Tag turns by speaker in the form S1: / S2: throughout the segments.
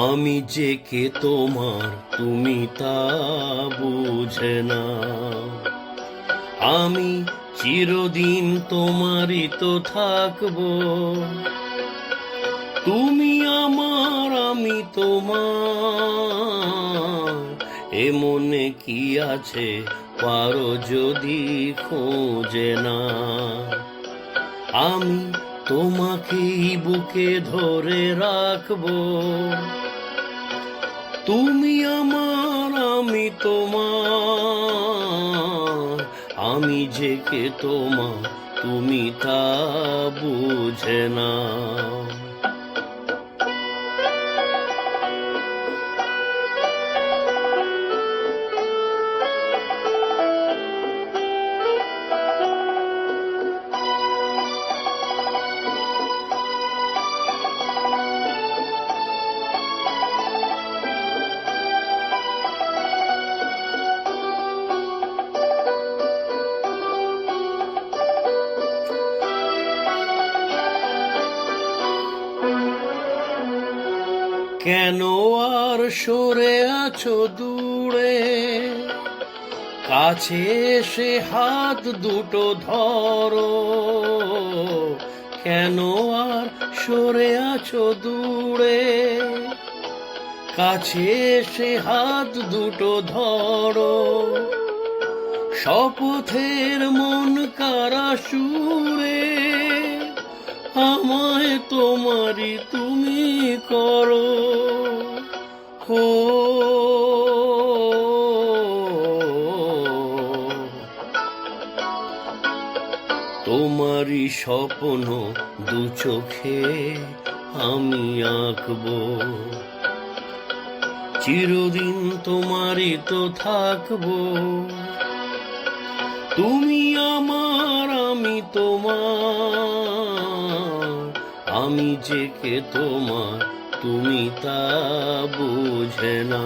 S1: আমি যে কে তোমার তুমি তা বুঝে না। আমি চিরদিন তোমারই তো থাকব। তুমি আমার, আমি তোমার। এ মনে কি আছে পারো যদি খোঁজে না। আমি তোমাকেই বুকে ধরে রাখব। তুমি আমার আমি তোমার। আমি যে কে তোমার তুমি তা বুঝে না কেন আর সরে আছো দূরে? কাছে এসে হাত দুটো ধরো। কেন আর সরে আছো দূরে? কাছে এসে হাত দুটো ধরো। শপথের মন কারা সুরে? তোমারই তুমি করো। হো। তোমারই স্বপ্ন দু চোখে আমি আঁকবো। চিরদিন তোমারই তো থাকব। তুমি আমার, আমি তোমার। আমি যে কে তোমার তুমি তা বুঝে না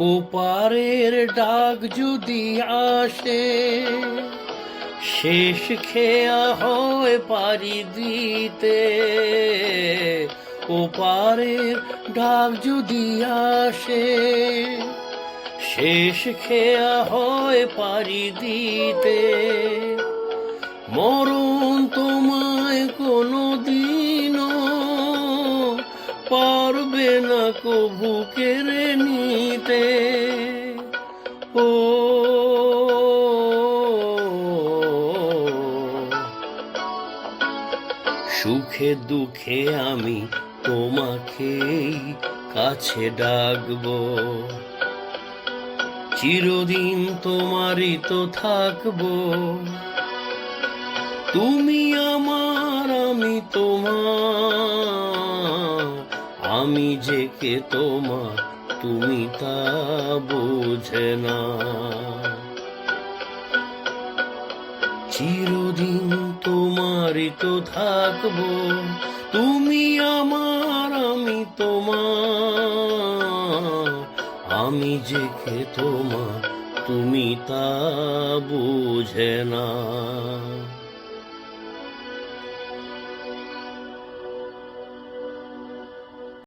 S1: ওপারের ডাক যদি আসে, শেষ খেয়া হয় পারি দিতে। ওপারের ডাক যদি আসে, শেষ খেয়া হয় পারি দিতে। মরণ তোমায় না কেড়ে নিতে। ও, সুখে দুঃখে আমি তোমাকেই কাছে ডাকবো। চিরদিন তোমারই তো থাকব। তুমি আমার, আমি তোমার। আমি যে কে তোমার, তুমি তা বোঝে না। চিরদিন তোমারই তো থাকব, তুমি আমার, আমি তোমার। আমি যে কে তোমার, তুমি তা বুঝে না।